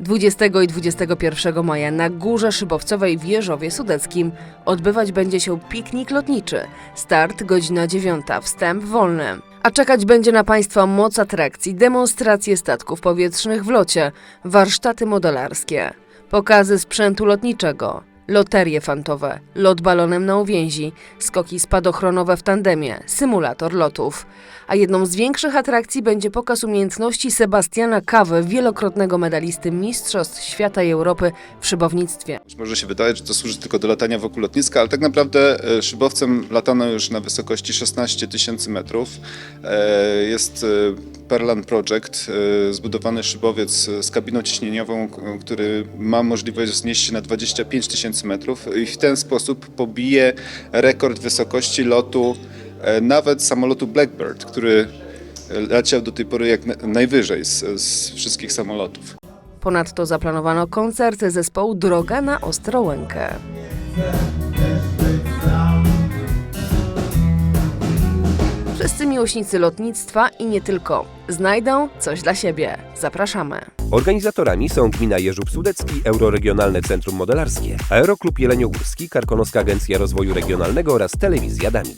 20 i 21 maja na Górze Szybowcowej w Jeżowie Sudeckim odbywać będzie się piknik lotniczy. Start godzina 9, wstęp wolny. A czekać będzie na Państwa moc atrakcji, demonstracje statków powietrznych w locie, warsztaty modelarskie, pokazy sprzętu lotniczego, loterie fantowe, lot balonem na uwięzi, skoki spadochronowe w tandemie, symulator lotów. A jedną z większych atrakcji będzie pokaz umiejętności Sebastiana Kawy, wielokrotnego medalisty Mistrzostw Świata i Europy w szybownictwie. Może się wydaje, że to służy tylko do latania wokół lotniska, ale tak naprawdę e, szybowcem latano już na wysokości 16 tysięcy metrów. E, Jest e, Perlan Project, e, zbudowany szybowiec z kabiną ciśnieniową, który ma możliwość wznieść się na 25 tysięcy metrów i w ten sposób pobije rekord wysokości lotu e, nawet samolotu Blackbird, który e, leciał do tej pory jak na- najwyżej z, z wszystkich samolotów. Ponadto zaplanowano koncert zespołu Droga na Ostrołękę. Miłośnicy lotnictwa i nie tylko znajdą coś dla siebie. Zapraszamy. Organizatorami są Gmina Jeżub Sudecki, Euroregionalne Centrum Modelarskie, Aeroklub Jeleniogórski, Karkonoska Agencja Rozwoju Regionalnego oraz Telewizja Dami.